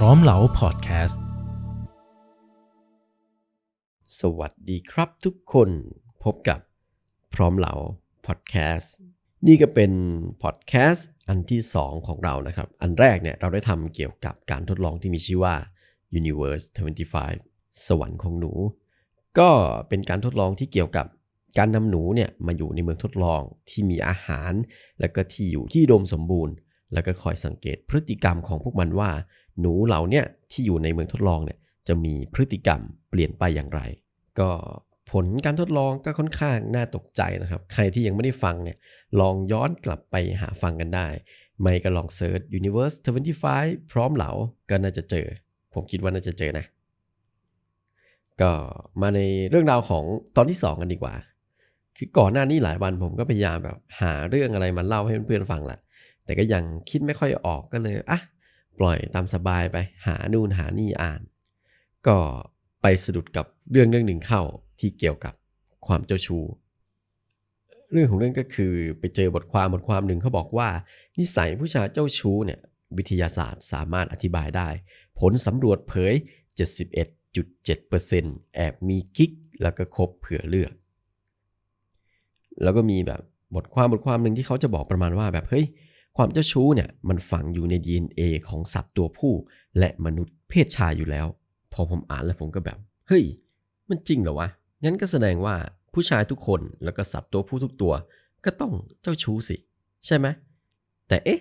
พร้อมเหลาพอดแคสต์ สวัสดีครับทุกคนพบกับพร้อมเหลาพอดแคสต์ นี่ก็เป็นพอดแคสต์อันที่ 2 ของเรานะครับ อันแรกเนี่ยเราได้ทำเกี่ยวกับการทดลองที่มีชื่อว่า Universe 25 สวรรค์ของหนู ก็เป็นการทดลองที่เกี่ยวกับการนำหนูเนี่ยมาอยู่ในเมืองทดลองที่มีอาหาร และก็ที่อยู่ที่ดมสมบูรณ์ แล้วก็คอยสังเกตพฤติกรรมของพวกมันว่า หนูเหล่าเนี่ยที่อยู่ในเมืองทดลองเนี่ยจะมีพฤติกรรมเปลี่ยนไปอย่างไร ก็ผลการทดลองก็ค่อนข้างน่าตกใจนะครับ ใครที่ยังไม่ได้ฟังเนี่ยลองย้อนกลับไปหาฟังกันได้ ไม่ก็ลองเซิร์ช Universe 25 พร้อมเหลาก็น่าจะเจอ ผมคิดว่าน่าจะเจอนะ ก็มาในเรื่องราวของตอนที่ 2 กันดีกว่า คือก่อนหน้านี้หลายวันผมก็พยายามแบบหาเรื่องอะไรมาเล่าให้เพื่อนๆฟังแหละแต่ก็ยังคิดไม่ค่อยออกก็เลยอะ ปล่อยตามสบายไปหานู่นหานี่อ่าน ก็ไปสะดุดกับเรื่องเรื่องหนึ่งเข้าที่เกี่ยวกับความเจ้าชู้เรื่องของเรื่องก็คือไปเจอบทความบทความหนึ่งเขาบอกว่า นิสัยผู้ชายเจ้าชู้เนี่ยวิทยาศาสตร์สามารถอธิบายได้ ผลสำรวจเผย 71.7%แอบมีกิ๊กแล้วก็คบเผื่อเลือก แล้วก็มีแบบบทความบทความหนึ่งที่เขาจะบอกประมาณว่าแบบเฮ้ย ความเจ้าชู้เนี่ยมันฝังอยู่ใน DNA ของสัตว์ตัวผู้ และมนุษย์เพศชายอยู่แล้ว พอผมอ่านแล้วผมก็แบบ เฮ้ย มันจริงเหรอวะ งั้นก็แสดงว่าผู้ชายทุกคนแล้วก็สัตว์ตัวผู้ทุกตัว ก็ต้องเจ้าชู้สิ ใช่ไหมแต่เอ๊ะ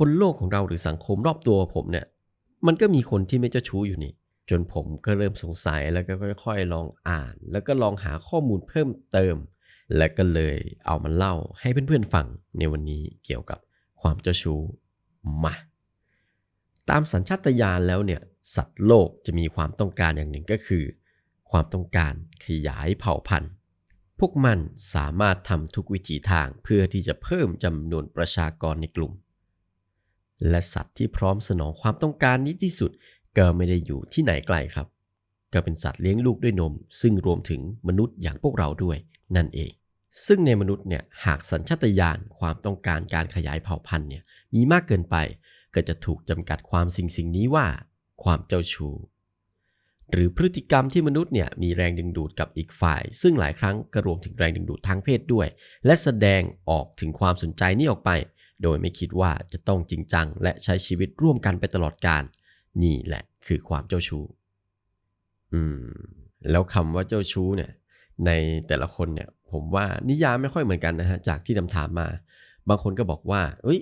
บนโลกของเราหรือสังคมรอบตัวผมเนี่ย มันก็มีคนที่ไม่เจ้าชู้อยู่นี่ จนผมก็เริ่มสงสัยแล้วก็ค่อย ๆ ลองอ่าน แล้วก็ลองหาข้อมูลเพิ่มเติม และก็เลยเอามาเล่าให้เพื่อนๆฟังในวันนี้เกี่ยวกับ ความเจ้าชู้มา ตามสัญชาตญาณแล้วเนี่ยสัตว์โลกจะมีความต้องการอย่างหนึ่งก็คือ ความต้องการขยายเผ่าพันธุ์ พวกมันสามารถทำทุกวิถีทางเพื่อที่จะเพิ่มจำนวนประชากรในกลุ่ม และสัตว์ที่พร้อมสนองความต้องการนี้ที่สุดก็ไม่ได้อยู่ที่ไหนไกลครับ ก็เป็นสัตว์เลี้ยงลูกด้วยนม ซึ่งรวมถึงมนุษย์อย่างพวกเราด้วยนั่นเอง ซึ่งในมนุษย์เนี่ยหากสัญชาตญาณความต้องการการขยายเผ่าพันธุ์เนี่ยมีมากเกินไปก็จะถูกจำกัดความสิ่งสิ่งนี้ว่า ความเจ้าชู้หรือพฤติกรรมที่มนุษย์เนี่ยมีแรงดึงดูดกับอีกฝ่าย ซึ่งหลายครั้งก็รวมถึงแรงดึงดูดทางเพศด้วย และแสดงออกถึงความสนใจนี้ออกไป โดยไม่คิดว่าจะต้องจริงจัง และใช้ชีวิตร่วมกันไปตลอดกาลนี่แหละคือความเจ้าชู้อืม แล้วคำว่าเจ้าชู้เนี่ย ในแต่ละคนเนี่ยผมว่านิยามไม่ค่อยเหมือนกันนะฮะจากที่ทำถามมา บางคนก็บอกว่าเอ้ย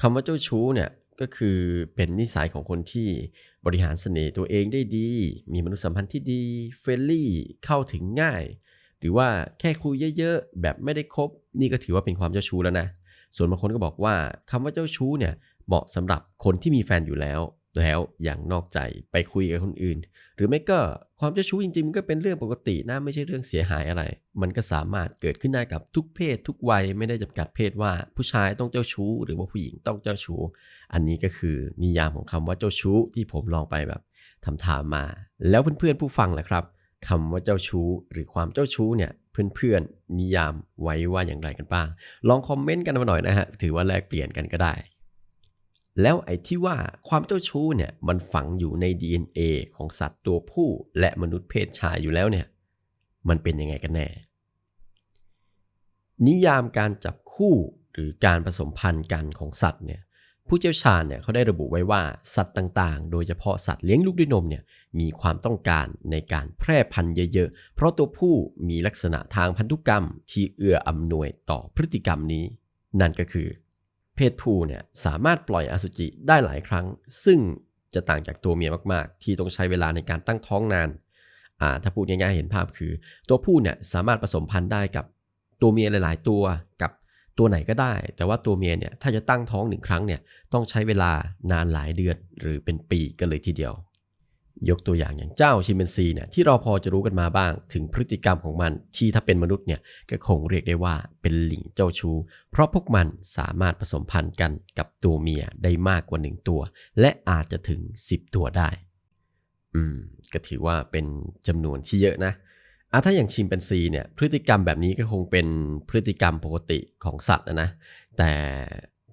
คำว่าเจ้าชู้เนี่ยก็คือเป็นนิสัยของคนที่บริหารเสน่ห์ตัวเองได้ดี มีมนุษยสัมพันธ์ที่ดีเฟรนลี่เข้าถึงง่าย หรือว่าแค่คุยเยอะๆ แบบไม่ได้คบ นี่ก็ถือว่าเป็นความเจ้าชู้แล้วนะ ส่วนบางคนก็บอกว่าคำว่าเจ้าชู้เนี่ยเหมาะสำหรับคนที่มีแฟนอยู่แล้ว แล้วอย่างนอกใจไปคุยกับคนอื่น หรือไม่ก็ความเจ้าชู้จริงๆมันก็เป็นเรื่องปกตินะไม่ใช่เรื่องเสียหายอะไร มันก็สามารถเกิดขึ้นได้กับทุกเพศ ทุกวัยไม่ได้จำกัดเพศว่า ผู้ชายต้องเจ้าชู้ หรือว่าผู้หญิงต้องเจ้าชู้ อันนี้ก็คือนิยามของคำว่าเจ้าชู้ที่ผมลองไปแบบทำถามมา แล้วเพื่อนๆผู้ฟังล่ะครับคำว่าเจ้าชู้ หรือความเจ้าชู้เนี่ยเพื่อนๆนิยามไว้ว่าอย่างไรกันบ้าง ลองคอมเมนต์กันมาหน่อยนะฮะถือว่าแลกเปลี่ยนกันก็ได้ แล้วไอ้ที่ว่าความเจ้าชู้เนี่ยมันฝังอยู่ใน DNA ของสัตว์ตัวผู้และมนุษย์เพศชายอยู่แล้วเนี่ยมันเป็นยังไงกันแน่ นิยามการจับคู่หรือการผสมพันธุ์กันของสัตว์เนี่ยผู้เชี่ยวชาญเนี่ยเขาได้ระบุไว้ว่าสัตว์ต่างๆ โดยเฉพาะสัตว์เลี้ยงลูกด้วยนมเนี่ยมีความต้องการในการแพร่พันธุ์เยอะๆ เพราะตัวผู้มีลักษณะทางพันธุกรรมที่เอื้ออำนวยต่อพฤติกรรมนี้ นั่นก็คือ เพศผู้เนี่ยสามารถปล่อยอสุจิได้หลายครั้ง ซึ่งจะต่างจากตัวเมียมากๆ ที่ต้องใช้เวลาในการตั้งท้องนานอ่าถ้าพูดง่ายๆเห็นภาพคือ ตัวผู้เนี่ยสามารถผสมพันธุ์ได้กับตัวเมียหลาย ๆ ตัวกับตัวไหนก็ได้ แต่ว่าตัวเมียเนี่ยถ้าจะตั้งท้องหนึ่งครั้งเนี่ยต้องใช้เวลานานหลายเดือนหรือเป็นปีกันเลยทีเดียว ยกตัวอย่างอย่างเจ้าชิมเปนซีเนี่ยที่เราพอจะรู้กันมาบ้าง ถึงพฤติกรรมของมันที่ถ้าเป็นมนุษย์เนี่ยก็คงเรียกได้ว่าเป็นหลิงเจ้าชู้ เพราะพวกมันสามารถผสมพันธุ์กันกับตัวเมียได้มากกว่าหนึ่งตัว และอาจจะถึง 10 ตัวได้ อืม ก็ถือว่าเป็นจำนวนที่เยอะนะอะถ้าอย่างชิมเปนซีเนี่ยพฤติกรรมแบบนี้ก็คงเป็นพฤติกรรมปกติของสัตว์นะนะแต่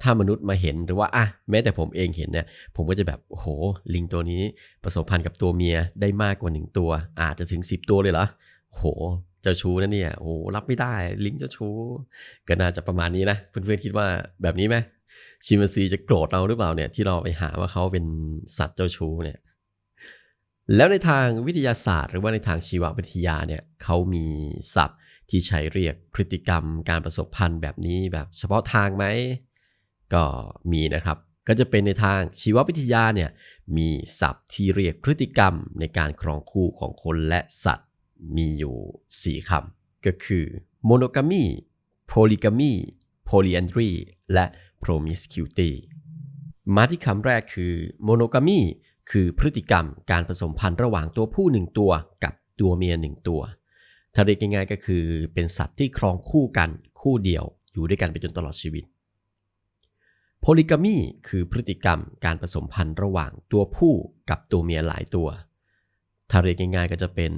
ถ้ามนุษย์มาเห็นหรือว่าอะแม้แต่ผมเองเห็นเนี่ยผมก็จะแบบโอ้โห ลิงตัวนี้ผสมพันธุ์กับตัวเมียได้มากกว่าหนึ่งตัว อาจจะถึง 10 ตัวเลยเหรอโหเจ้าชู้นะเนี่ยโอ้รับไม่ได้ ลิงเจ้าชู้ก็น่าจะประมาณนี้นะเพื่อนๆคิดว่าแบบนี้ไหมชิมซีจะโกรธเราหรือเปล่าเนี่ยที่เราไปหาว่าเขาเป็นสัตว์เจ้าชู้เนี่ยแล้วในทางวิทยาศาสตร์ หรือว่าในทางชีววิทยาเนี่ยเขามีศัพท์ที่ใช้เรียกพฤติกรรม การผสมพันธุ์แบบนี้แบบเฉพาะทางไหม ก็มีนะครับก็จะเป็นในทางชีววิทยาเนี่ยมีศัพท์ที่เรียกพฤติกรรมในการครองคู่ของคนและสัตว์มีอยู่ 4คำก็คือ monogamy polygamy polyandry และ promiscuity มาที่คำแรกคือ monogamy คือพฤติกรรมการผสมพันธุ์ระหว่างตัวผู้หนึ่งตัวกับตัวเมียหนึ่งตัว ถ้าเรียกง่ายๆก็คือเป็นสัตว์ที่ครองคู่กันคู่เดียวอยู่ด้วยกันไปจนตลอดชีวิต polygamy คือพฤติกรรมการผสมพันธุ์ระหว่างตัวผู้กับตัวเมียหลายตัว ถ้าเรียกง่ายๆก็จะเป็น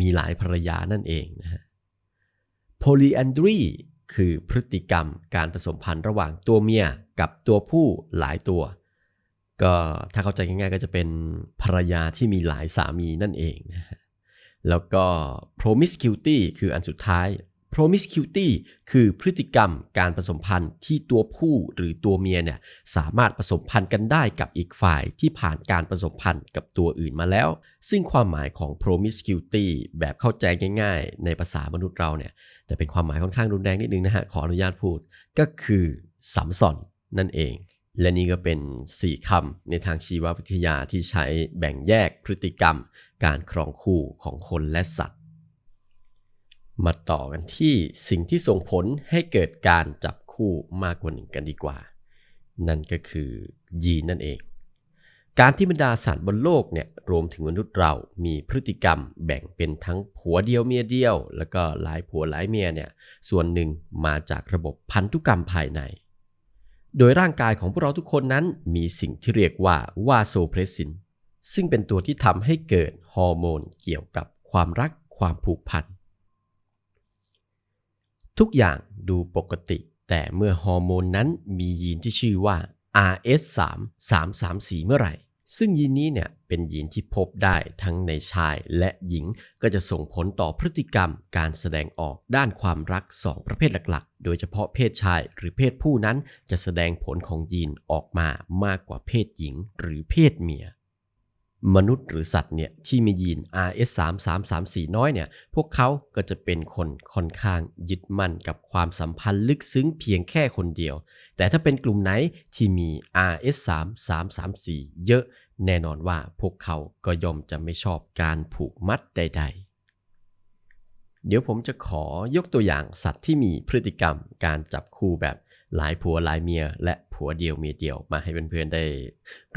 มีหลายภรรยานั่นเองนะฮะ polyandry คือพฤติกรรมการผสมพันธุ์ระหว่างตัวเมียกับตัวผู้หลายตัว ก็ถ้าเข้าใจง่ายๆก็จะเป็นภรรยาที่มีหลายสามีนั่นเองนะฮะแล้วก็ promiscuity คืออันสุดท้าย promiscuity คือพฤติกรรมการผสมพันธุ์ที่ตัวผู้หรือตัวเมียเนี่ยสามารถผสมพันธุ์กันได้กับอีกฝ่ายที่ผ่านการผสมพันธุ์กับตัวอื่นมาแล้ว ซึ่งความหมายของ promiscuity แบบเข้าใจง่ายๆ ในภาษามนุษย์เราเนี่ยแต่เป็นความหมายค่อนข้างรุนแรงนิดนึงนะฮะขออนุญาตพูด ก็คือสัมสอนนั่นเอง และนี่ก็เป็น 4คำในทางชีววิทยาที่ใช้แบ่งแยกพฤติกรรม การครองคู่ของคนและสัตว์ มาต่อกันที่สิ่งที่ส่งผลให้เกิดการจับคู่มากกว่าหนึ่งกันดีกว่า นั่นก็คือยีนนั่นเอง การที่บรรดาสัตว์บนโลกเนี่ยรวมถึงมนุษย์เรามีพฤติกรรมแบ่งเป็นทั้งผัวเดียวเมียเดียว แล้วก็หลายผัวหลายเมียเนี่ยส่วนหนึ่งมาจากระบบพันธุกรรมภายใน โดยร่างกายของพวกเราทุกคนนั้นมีสิ่งที่เรียกว่าวาโซเพรสซินซึ่งเป็นตัวที่ทำให้เกิดฮอร์โมนเกี่ยวกับความรักความผูกพัน ทุกอย่างดูปกติ แต่เมื่อฮอร์โมนนั้นมียีนที่ชื่อว่า RS3 334 เมื่อไหร่ ซึ่งยีนนี้เนี่ยเป็นยีนที่พบได้ทั้งในชายและหญิง ก็จะส่งผลต่อพฤติกรรมการแสดงออกด้านความรัก 2 ประเภทหลักๆ โดยเฉพาะเพศชายหรือเพศผู้นั้นจะแสดงผลของยีนออกมามากกว่าเพศหญิงหรือเพศเมีย มนุษย์หรือสัตว์เนี่ยที่มียีน RS3334 น้อยเนี่ยพวกเขาก็จะเป็นคนค่อนข้างยึดมั่นกับความสัมพันธ์ลึกซึ้งเพียงแค่คนเดียว แต่ถ้าเป็นกลุ่มไหนที่มี RS3334 เยอะ แน่นอนว่าพวกเขาก็ย่อมจะไม่ชอบการผูกมัดใด ๆเดี๋ยวผมจะขอยกตัวอย่างสัตว์ที่มีพฤติกรรมการจับคู่แบบ หลายผัวหลายเมีย และผัวเดียวเมียเดียวมาให้เพื่อนๆได้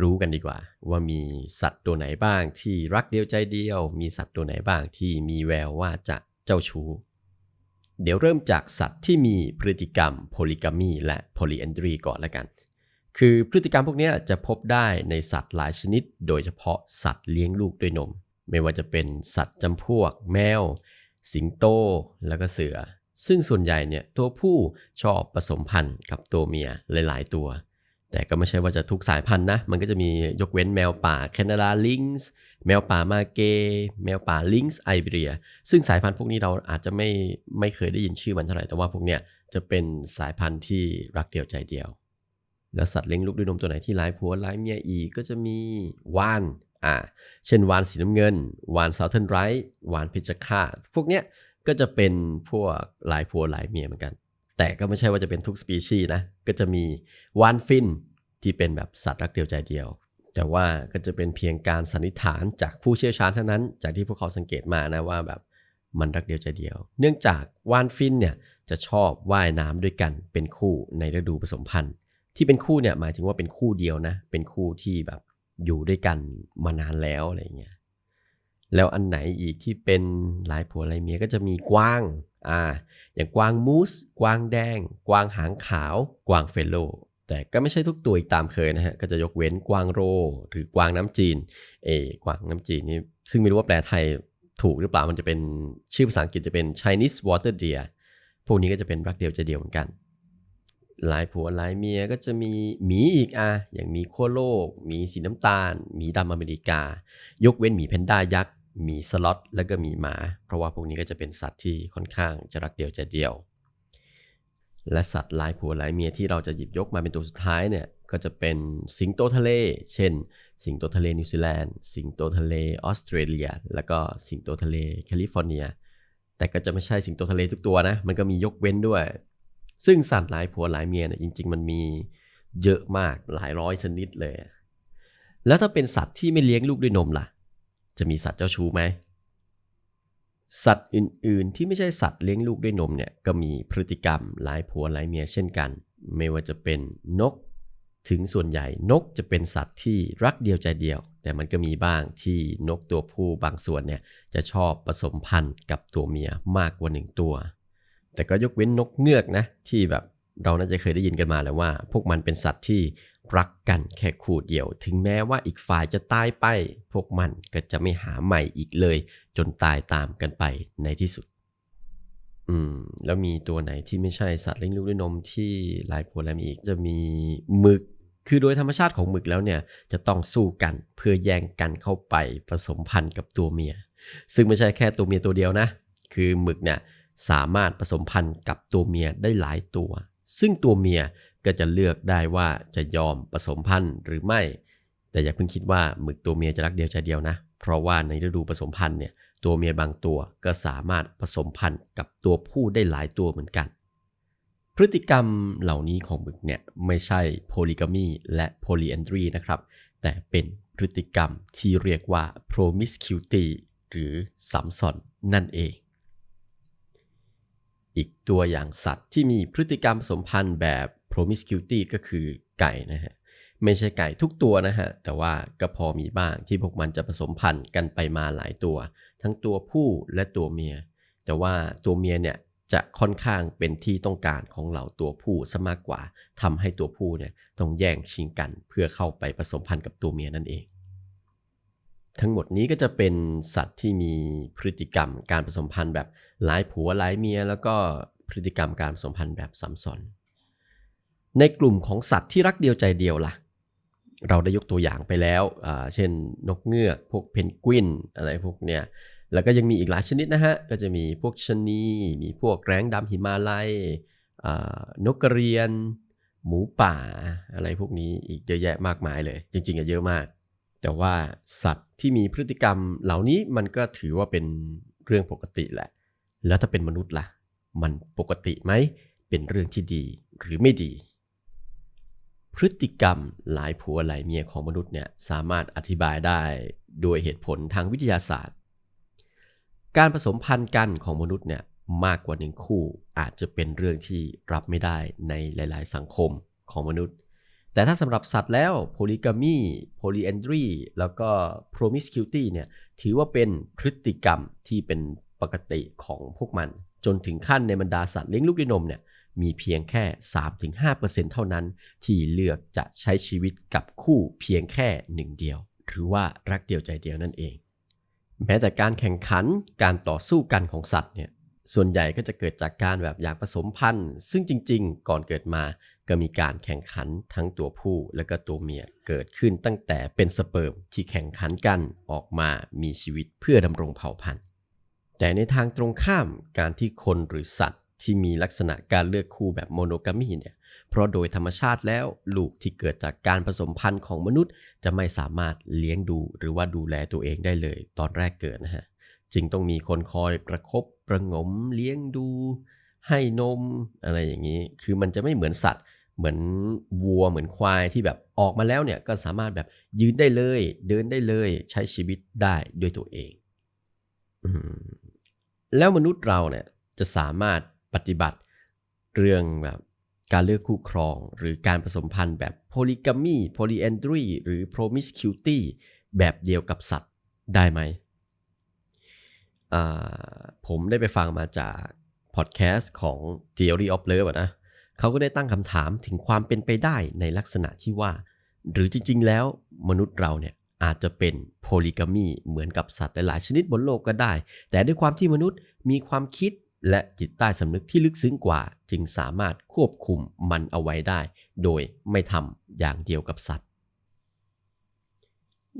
รู้กันดีกว่า ว่ามีสัตว์ตัวไหนบ้างที่รักเดียวใจเดียว มีสัตว์ตัวไหนบ้างที่มีแววว่าจะเจ้าชู้ เดี๋ยวเริ่มจากสัตว์ที่มีพฤติกรรมโพลิกามีและโพลีแอนดรีก่อนละกัน คือพฤติกรรมพวกนี้จะพบได้ในสัตว์หลายชนิด โดยเฉพาะสัตว์เลี้ยงลูกด้วยนม ไม่ว่าจะเป็นสัตว์จำพวก แมว สิงโต แล้วก็เสือ ซึ่งส่วนใหญ่เนี่ยตัวผู้ชอบผสมพันธุ์กับตัวเมียหลาย ๆ ตัว แต่ก็ไม่ใช่ว่าจะทุกสายพันธุ์นะ มันก็จะมียกเว้นแมวป่าแคนาดาลิงส์แมวป่ามาเก แมวป่าลิงส์ไอเบีย ซึ่งสายพันธุ์พวกนี้เราอาจจะไม่ไม่เคยได้ยินชื่อมันเท่าไหร่ แต่ว่าพวกเนี้ยจะเป็นสายพันธุ์ที่รักเดียวใจเดียว แล้วสัตว์เลี้ยงลูกด้วยนมตัวไหนที่หลายผัวหลายเมียอีกก็จะมีวานอ่าเช่นวานสีน้ำเงิน วานเซาเทิร์นไรท์วานเพชรฆาตพวกเนี้ย ก็จะเป็นพวกหลายผัวหลายเมียเหมือนกัน แต่ก็ไม่ใช่ว่าจะเป็นทุกสปีชีส์นะ ก็จะมีวานฟินที่เป็นแบบสัตว์รักเดียวใจเดียว แต่ว่าก็จะเป็นเพียงการสันนิษฐานจากผู้เชี่ยวชาญเท่านั้น จากที่พวกเขาสังเกตมานะว่าแบบมันรักเดียวใจเดียว เนื่องจากวานฟินเนี่ยจะชอบว่ายน้ำด้วยกันเป็นคู่ในฤดูผสมพันธุ์ ที่เป็นคู่เนี่ยหมายถึงว่าเป็นคู่เดียวนะ เป็นคู่ที่แบบอยู่ด้วยกันมานานแล้วอะไรเงี้ย แล้วอันไหนอีกที่เป็นหลายผัวหลายเมียก็จะมีกวางอ่าอย่างกวางมูส กวางแดง กวางหางขาว กวางเฟลโล แต่ก็ไม่ใช่ทุกตัวตามเคยนะฮะ ก็จะยกเว้นกวางโร หรือกวางน้ำจีน เอกวางน้ำจีนนี่ ซึ่งไม่รู้ว่าแปลไทยถูกหรือเปล่า มันจะเป็นชื่อภาษาอังกฤษจะเป็น Chinese Water Deer พวกนี้ก็จะเป็นรักเดียวใจเดียวเหมือนกัน หลายผัวหลายเมียก็จะมีหมีอีกอะอย่างหมีขั้วโลกหมีสีน้ำตาลหมีดำอเมริกา ยกเว้นหมีแพนด้ายักษ์หมีสล็อต แล้วก็หมีหมา เพราะว่าพวกนี้ก็จะเป็นสัตว์ที่ค่อนข้างจะรักเดียวใจเดียว และสัตว์หลายผัวหลายเมียที่เราจะหยิบยกมาเป็นตัวสุดท้ายเนี่ยก็จะเป็นสิงโตทะเล เช่น สิงโตทะเลนิวซีแลนด์ สิงโตทะเลออสเตรเลีย แล้วก็สิงโตทะเลแคลิฟอร์เนีย แต่ก็จะไม่ใช่สิงโตทะเลทุกตัวนะ มันก็มียกเว้นด้วย ซึ่งสัตว์หลายผัวหลายเมียเนี่ยจริง ๆ มันมีเยอะมากหลายร้อยชนิดเลย แล้วถ้าเป็นสัตว์ที่ไม่เลี้ยงลูกด้วยนมล่ะ จะมีสัตว์เจ้าชู้ไหมสัตว์อื่น ๆ ที่ไม่ใช่สัตว์เลี้ยงลูกด้วยนมเนี่ยก็มีพฤติกรรมหลายผัวหลายเมียเช่นกัน ไม่ว่าจะเป็นนก ถึงส่วนใหญ่นกจะเป็นสัตว์ที่รักเดียวใจเดียว แต่มันก็มีบ้างที่นกตัวผู้บางส่วนเนี่ยจะชอบผสมพันธุ์กับตัวเมียมากกว่าหนึ่งตัว แต่ก็ยกเว้นนกเงือกนะ ที่แบบเราน่าจะเคยได้ยินกันมาแล้วว่า พวกมันเป็นสัตว์ที่รักกันแค่คู่เดียว ถึงแม้ว่าอีกฝ่ายจะตายไป พวกมันก็จะไม่หาใหม่อีกเลย จนตายตามกันไปในที่สุด อืม แล้วมีตัวไหนที่ไม่ใช่สัตว์เลี้ยงลูกด้วยนมที่หลายผัวหลายมีอีกจะมีหมึก คือโดยธรรมชาติของหมึกแล้วเนี่ย จะต้องสู้กันเพื่อแย่งกันเข้าไปผสมพันธุ์กับตัวเมีย ซึ่งไม่ใช่แค่ตัวเมียตัวเดียวนะ คือหมึกเนี่ย สามารถผสมพันธุ์กับตัวเมียได้หลายตัว ซึ่งตัวเมียก็จะเลือกได้ว่าจะยอมผสมพันธุ์หรือไม่ แต่อย่าเพิ่งคิดว่าหมึกตัวเมียจะรักเดียวใจเดียวนะ เพราะว่าในฤดูผสมพันธุ์เนี่ยตัวเมียบางตัวก็สามารถผสมพันธุ์กับตัวผู้ได้หลายตัวเหมือนกัน พฤติกรรมเหล่านี้ของหมึกเนี่ยไม่ใช่โพลิกามีและโพลีแอนดรีนะครับ แต่เป็นพฤติกรรมที่เรียกว่า promiscuity หรือสัมสอนนั่นเอง อีกตัวอย่างสัตว์ที่มีพฤติกรรมผสมพันธ์แบบ promiscuity ก็คือไก่นะฮะไม่ใช่ไก่ทุกตัวนะฮะ แต่ว่าก็พอมีบ้างที่พวกมันจะผสมพันธุ์กันไปมาหลายตัว ทั้งตัวผู้และตัวเมีย แต่ว่าตัวเมียเนี่ยจะค่อนข้างเป็นที่ต้องการของเหล่าตัวผู้ซะมากกว่าทำให้ตัวผู้เนี่ยต้องแย่งชิงกันเพื่อเข้าไปผสมพันธุ์กับตัวเมียนั่นเอง ทั้งหมดนี้ก็จะเป็นสัตว์ที่มีพฤติกรรมการผสมพันธุ์แบบหลายผัวหลายเมีย แล้วก็พฤติกรรมการผสมพันธุ์แบบซ้ำซ้อนในกลุ่มของสัตว์ที่รักเดียวใจเดียวล่ะ เราได้ยกตัวอย่างไปแล้ว เช่นนกเงือก พวกเพนกวินอะไรพวกเนี้ย แล้วก็ยังมีอีกหลายชนิดนะฮะ ก็จะมีพวกชนี มีพวกแร้งดำหิมาลัยนกกระเรียน หมูป่า อะไรพวกนี้อีกเยอะแยะมากมายเลย จริงๆอะเยอะมาก แต่ว่าสัตว์ที่มีพฤติกรรมเหล่านี้มันก็ถือว่าเป็นเรื่องปกติแหละ แล้วถ้าเป็นมนุษย์ล่ะ มันปกติไหม เป็นเรื่องที่ดีหรือไม่ดี พฤติกรรมหลายผัวหลายเมียของมนุษย์เนี่ยสามารถอธิบายได้โดยเหตุผลทางวิทยาศาสตร์ การผสมพันธุ์กันของมนุษย์เนี่ยมากกว่าหนึ่งคู่อาจจะเป็นเรื่องที่รับไม่ได้ในหลาย ๆ สังคมของมนุษย์ แต่ถ้าสำหรับสัตว์แล้วโพลิกามีโพลีแอนดรีแล้วก็ promiscuity เนี่ยถือว่าเป็นพฤติกรรมที่เป็นปกติของพวกมัน จนถึงขั้นในบรรดาสัตว์เลี้ยงลูกด้วยนมเนี่ยมีเพียงแค่ 3-5%เท่านั้น ที่เลือกจะใช้ชีวิตกับคู่เพียงแค่หนึ่งเดียว หรือว่ารักเดียวใจเดียวนั่นเอง แม้แต่การแข่งขันการต่อสู้กันของสัตว์เนี่ย ส่วนใหญ่ก็จะเกิดจากการแบบอยากผสมพันธุ์ ซึ่งจริง ๆ ก่อนเกิดมาก็มีการแข่งขันทั้งตัวผู้และก็ตัวเมียเกิดขึ้นตั้งแต่เป็นสเปิร์มที่แข่งขันกันออกมามีชีวิตเพื่อดำรงเผ่าพันธุ์ แต่ในทางตรงข้ามการที่คนหรือสัตว์ที่มีลักษณะการเลือกคู่แบบโมโนกามีเนี่ยเพราะโดยธรรมชาติแล้วลูกที่เกิดจากการผสมพันธุ์ของมนุษย์ จะไม่สามารถเลี้ยงดูหรือว่าดูแลตัวเองได้เลย ตอนแรกเกิดนะฮะจึงต้องมีคนคอยประครบ ประงมเลี้ยงดูให้นมอะไรอย่างนี้ คือมันจะไม่เหมือนสัตว์ เหมือนวัวเหมือนควายที่แบบออกมาแล้วเนี่ยก็สามารถแบบยืนได้เลย เดินได้เลยใช้ชีวิตได้ด้วยตัวเองแล้วมนุษย์เราเนี่ยจะสามารถปฏิบัติเรื่องแบบการเลือกคู่ครอง หรือการผสมพันธุ์แบบโพลิกามีโพลีแอนดรีหรือ promiscuity แบบเดียวกับสัตว์ได้ไหม ผมได้ไปฟังมาจากพอดแคสต์ของ Theory of Love นะเขาก็ได้ตั้งคำถามถึงความเป็นไปได้ในลักษณะที่ว่า หรือจริง ๆ แล้วมนุษย์เราเนี่ยอาจจะเป็นโพลิกามีเหมือนกับสัตว์หลาย ๆ ชนิดบนโลกก็ได้ แต่ด้วยความที่มนุษย์มีความคิดและจิตใต้สำนึกที่ลึกซึ้งกว่า จึงสามารถควบคุมมันเอาไว้ได้ โดยไม่ทำอย่างเดียวกับสัตว์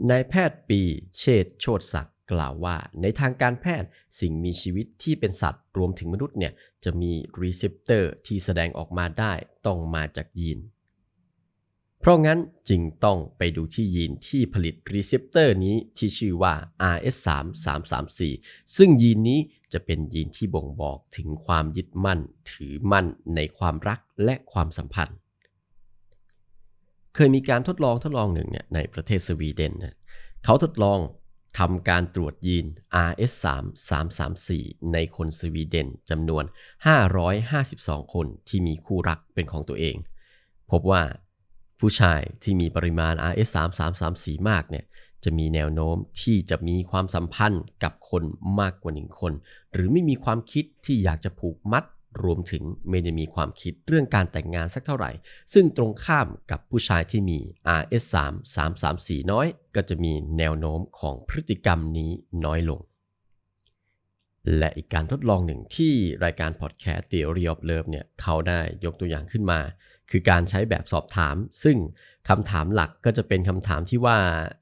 นายแพทย์ปีเชษโชตศักดิ กล่าวว่าในทางการแพทย์สิ่งมีชีวิตที่เป็นสัตว์รวมถึงมนุษย์เนี่ยจะมีรีเซพเตอร์ที่แสดงออกมาได้ต้องมาจากยีน เพราะงั้นจึงต้องไปดูที่ยีนที่ผลิตรีเซพเตอร์นี้ที่ชื่อว่า RS3334 ซึ่งยีนนี้จะเป็นยีนที่บ่งบอกถึงความยึดมั่น ถือมั่นในความรักและความสัมพันธ์ เคยมีการทดลองทดลองหนึ่งเนี่ยในประเทศสวีเดน เขาทดลอง ทำการตรวจยีน RS3334 ในคนสวีเดนจำนวน 552 คนที่มีคู่รักเป็นของตัวเอง พบว่าผู้ชายที่มีปริมาณ RS3334 มากเนี่ยจะมีแนวโน้มที่จะมีความสัมพันธ์กับคนมากกว่าหนึ่งคน หรือไม่มีความคิดที่อยากจะผูกมัด รวมถึงไม่ได้มีความคิดเรื่องการแต่งงานสักเท่าไหร่ ซึ่งตรงข้ามกับผู้ชายที่มี RS3 334 น้อย ก็จะมีแนวโน้มของพฤติกรรมนี้น้อยลง และอีกการทดลองหนึ่งที่รายการพอดแคสต์ Theory of Love เนี่ยเขาได้ยกตัวอย่างขึ้นมา คือการใช้แบบสอบถาม ซึ่งคำถามหลักก็จะเป็นคำถามที่ว่า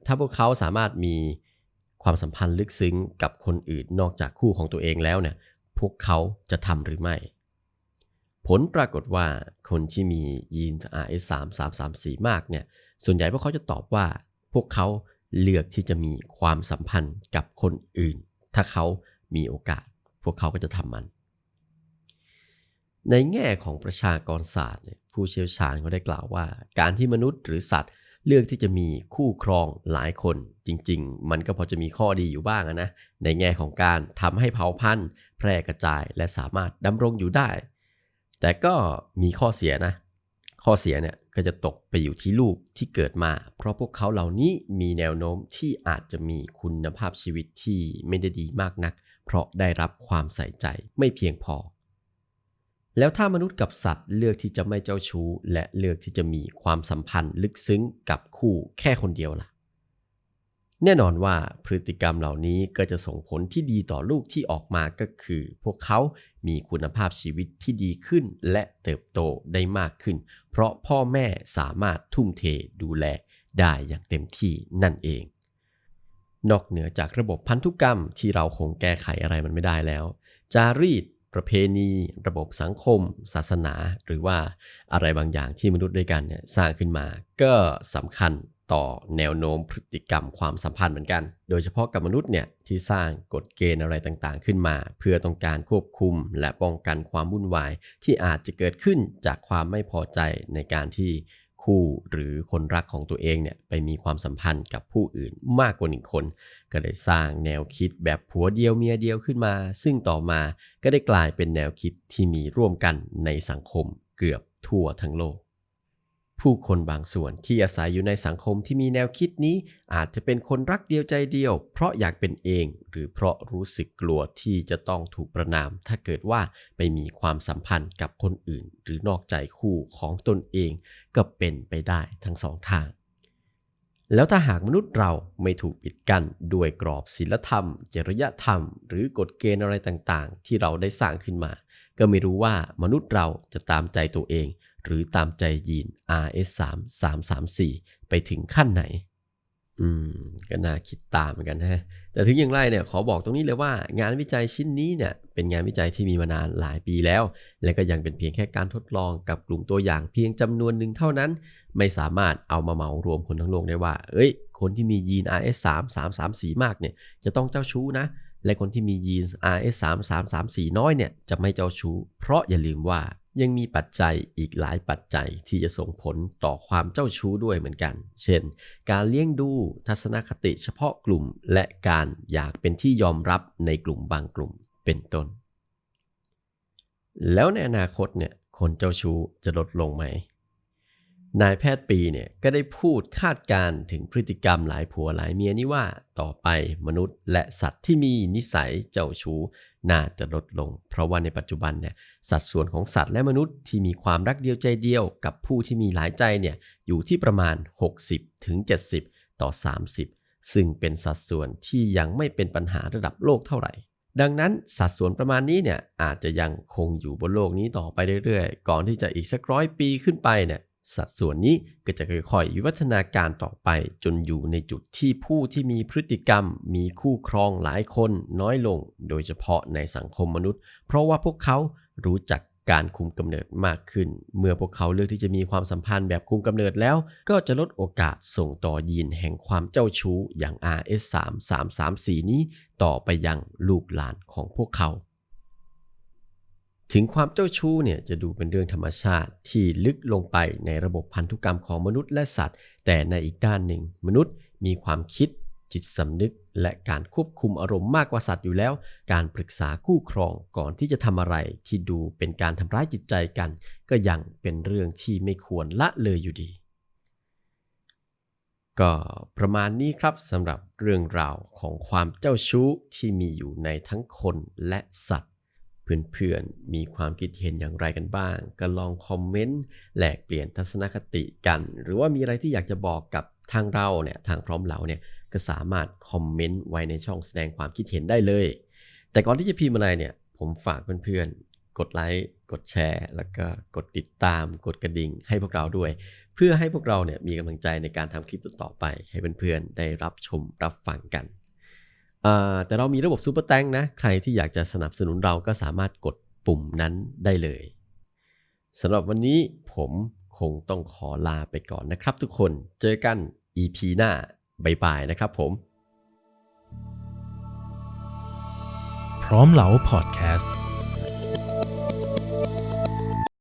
ถ้าพวกเขาสามารถมีความสัมพันธ์ลึกซึ้งกับคนอื่นนอกจากคู่ของตัวเองแล้วเนี่ยพวกเขาจะทำหรือไม่ ผลปรากฏว่าคนที่มียีน RS3334 มากเนี่ย ส่วนใหญ่พวกเขาจะตอบว่า พวกเขาเลือกที่จะมีความสัมพันธ์กับคนอื่น ถ้าเขามีโอกาส พวกเขาก็จะทำมัน ในแง่ของประชากรศาสตร์ผู้เชี่ยวชาญเขาได้กล่าวว่า การที่มนุษย์หรือสัตว์ เลือกที่จะมีคู่ครองหลายคน จริง ๆ มันก็พอจะมีข้อดีอยู่บ้างนะ ในแง่ของการทำให้เผ่าพันธุ์ แพร่กระจายและสามารถดำรงอยู่ได้ แต่ก็มีข้อเสียนะ ข้อเสียเนี่ยก็จะตกไปอยู่ที่ลูกที่เกิดมา เพราะพวกเขาเหล่านี้มีแนวโน้มที่อาจจะมีคุณภาพชีวิตที่ไม่ได้ดีมากนัก เพราะได้รับความใส่ใจไม่เพียงพอ แล้วถ้ามนุษย์กับสัตว์เลือกที่จะไม่เจ้าชู้ และเลือกที่จะมีความสัมพันธ์ลึกซึ้งกับคู่แค่คนเดียวล่ะ แน่นอนว่าพฤติกรรมเหล่านี้ก็จะส่งผลที่ดีต่อลูกที่ออกมาก็คือ พวกเขามีคุณภาพชีวิตที่ดีขึ้นและเติบโตได้มากขึ้น เพราะพ่อแม่สามารถทุ่มเทดูแลได้อย่างเต็มที่นั่นเอง นอกเหนือจากระบบพันธุกรรมที่เราคงแก้ไขอะไรมันไม่ได้แล้ว จารีต ประเพณี ระบบสังคม ศาสนา หรือว่าอะไรบางอย่างที่มนุษย์ด้วยกันเนี่ยสร้างขึ้นมา ก็สำคัญ ต่อแนวโน้มพฤติกรรมความสัมพันธ์เหมือนกัน โดยเฉพาะกับมนุษย์เนี่ยที่สร้างกฎเกณฑ์อะไรต่างๆ ขึ้นมา เพื่อต้องการควบคุม และป้องกันความวุ่นวาย ที่อาจจะเกิดขึ้นจากความไม่พอใจในการที่คู่หรือคนรักของตัวเองเนี่ยไปมีความสัมพันธ์กับผู้อื่นมากกว่าหนึ่งคน ก็ได้สร้างแนวคิดแบบผัวเดียวเมียเดียวขึ้นมา ซึ่งต่อมาก็ได้กลายเป็นแนวคิดที่มีร่วมกันในสังคมเกือบทั่วทั้งโลก ผู้คนบางส่วนที่อาศัยอยู่ในสังคมที่มีแนวคิดนี้ อาจจะเป็นคนรักเดียวใจเดียว เพราะอยากเป็นเอง หรือเพราะรู้สึกกลัวที่จะต้องถูกประนาม ถ้าเกิดว่าไปมีความสัมพันธ์กับคนอื่น หรือนอกใจคู่ของตนเอง ก็เป็นไปได้ทั้งสองทาง แล้วถ้าหากมนุษย์เราไม่ถูกปิดกั้นด้วยกรอบศีลธรรม จริยธรรม หรือกฎเกณฑ์อะไรต่างๆ ที่เราได้สร้างขึ้นมา ก็ไม่รู้ว่ามนุษย์เราจะตามใจตัวเอง หรือตามใจยีน RS3 334 ไปถึงขั้นไหน อืม ก็น่าคิดตามเหมือนกันฮะ แต่ถึงอย่างไรเนี่ยขอบอกตรงนี้เลยว่า งานวิจัยชิ้นนี้เนี่ยเป็นงานวิจัยที่มีมานานหลายปีแล้ว และก็ยังเป็นเพียงแค่การทดลองกับกลุ่มตัวอย่างเพียงจำนวนหนึ่งเท่านั้น ไม่สามารถเอามาเหมารวมคนทั้งโลกได้ว่า เอ้ย คนที่มียีน RS3 334 มากเนี่ยจะต้องเจ้าชู้นะและคนที่มียีน RS3 334 น้อยเนี่ยจะไม่เจ้าชู้ เพราะอย่าลืมว่า ยังมีปัจจัยอีกหลายปัจจัยที่จะส่งผลต่อความเจ้าชู้ด้วยเหมือนกัน เช่น การเลี้ยงดูทัศนคติเฉพาะกลุ่ม และการอยากเป็นที่ยอมรับในกลุ่มบางกลุ่มเป็นต้น แล้วในอนาคตเนี่ยคนเจ้าชู้จะลดลงไหม นายแพทย์ปีเนี่ยก็ได้พูดคาดการณ์ถึงพฤติกรรมหลายผัวหลายเมียนี้ว่าต่อไปมนุษย์และสัตว์ที่มีนิสัยเจ้าชู้ น่าจะลดลง เพราะว่าในปัจจุบันเนี่ยสัดส่วนของสัตว์และมนุษย์ที่มีความรักเดียวใจเดียว กับผู้ที่มีหลายใจเนี่ยอยู่ที่ประมาณ 60ถึง70 ต่อ 30 ซึ่งเป็นสัดส่วนที่ยังไม่เป็นปัญหาระดับโลกเท่าไหร่ ดังนั้นสัดส่วนประมาณนี้เนี่ยอาจจะยังคงอยู่บนโลกนี้ต่อไปเรื่อยๆ ก่อนที่จะอีกสักร้อยปีขึ้นไปเนี่ย สัดส่วนนี้ก็จะค่อยๆวิวัฒนาการต่อไปจนอยู่ในจุดที่ผู้ที่มีพฤติกรรม มีคู่ครองหลายคนน้อยลง โดยเฉพาะในสังคมมนุษย์ เพราะว่าพวกเขารู้จักการคุมกำเนิดมากขึ้น เมื่อพวกเขาเลือกที่จะมีความสัมพันธ์แบบคุมกำเนิดแล้ว ก็จะลดโอกาสส่งต่อยีนแห่งความเจ้าชู้อย่าง RS3334 นี้ต่อไปยังลูกหลานของพวกเขา ถึงความเจ้าชู้เนี่ยจะดูเป็นเรื่องธรรมชาติที่ลึกลงไปในระบบพันธุกรรมของมนุษย์และสัตว์ แต่ในอีกด้านหนึ่ง มนุษย์มีความคิด จิตสำนึก และการควบคุมอารมณ์มากกว่าสัตว์อยู่แล้ว การปรึกษาคู่ครองก่อนที่จะทำอะไรที่ดูเป็นการทำร้ายจิตใจกัน ก็ยังเป็นเรื่องที่ไม่ควรละเลยอยู่ดี ก็ประมาณนี้ครับสำหรับเรื่องราวของความเจ้าชู้ที่มีอยู่ในทั้งคนและสัตว์ เพื่อนๆ มีความคิดเห็นอย่างไรกันบ้าง ก็ลองคอมเมนต์แลกเปลี่ยนทัศนคติกัน หรือว่ามีอะไรที่อยากจะบอกกับทางเราเนี่ยทางพร้อมเราเนี่ยก็สามารถคอมเมนต์ไว้ในช่องแสดงความคิดเห็นได้เลย แต่ก่อนที่จะพิมพ์อะไรเนี่ยผมฝากเพื่อนๆ กดไลค์กดแชร์ แล้วก็กดติดตาม กดกระดิ่งให้พวกเราด้วย เพื่อให้พวกเราเนี่ยมีกำลังใจในการทำคลิปต่อๆไป ให้เพื่อนๆได้รับชมรับฟังกัน แต่เรามีระบบซูเปอร์แตงนะ ใครที่อยากจะสนับสนุนเราก็สามารถกดปุ่มนั้นได้เลยสำหรับวันนี้ผมคงต้องขอลาไปก่อนนะครับทุกคนเจอกัน EP หน้าบายบายนะครับผม พร้อมเหลาพอดแคสต์